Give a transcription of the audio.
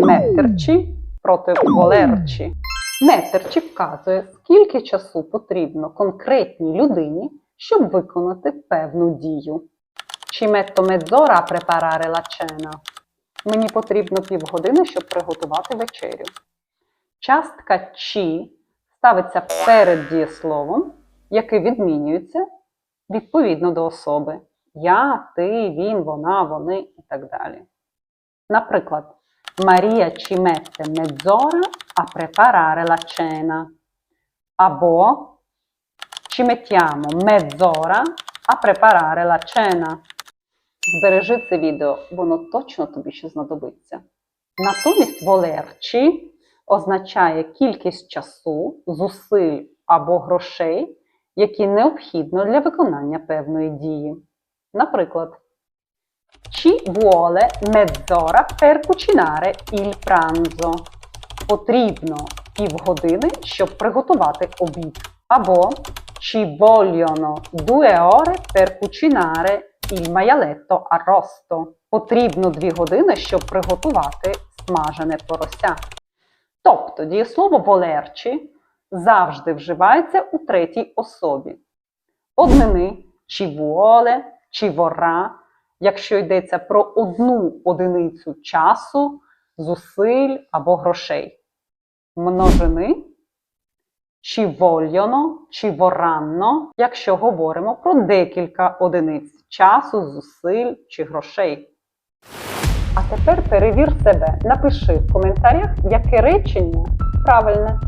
Меттерчі проти волерчі. Меттерчі вказує, скільки часу потрібно конкретній людині, щоб виконати певну дію. Metto mezz'ora a preparare cena. Мені потрібно півгодини, щоб приготувати вечерю. Частка «чи» ставиться перед дієсловом, яке відмінюється відповідно до особи. Я, ти, він, вона, вони і так далі. Наприклад, Марія ci mette mezz'ora a preparare la cena. Або ci mettiamo mezz'ora a preparare la cena. Збережи це відео, воно точно тобі ще знадобиться. Натомість волерчі означає кількість часу, зусиль або грошей, які необхідно для виконання певної дії. Наприклад, Ci vuole mezz'ora per cucinare il pranzo. Потрібно півгодини, щоб приготувати обід. Або Ci vogliono due ore per cucinare il maialetto arrosto. Потрібно дві години, щоб приготувати смажене порося. Тобто дієслово волерчі завжди вживається у третій особі. Однини чи vuole, чи vorrà, якщо йдеться про одну одиницю часу, зусиль або грошей. Множини чи vogliono, чи vorranno, якщо говоримо про декілька одиниць часу, зусиль чи грошей. А тепер перевір себе. Напиши в коментарях, яке речення правильне.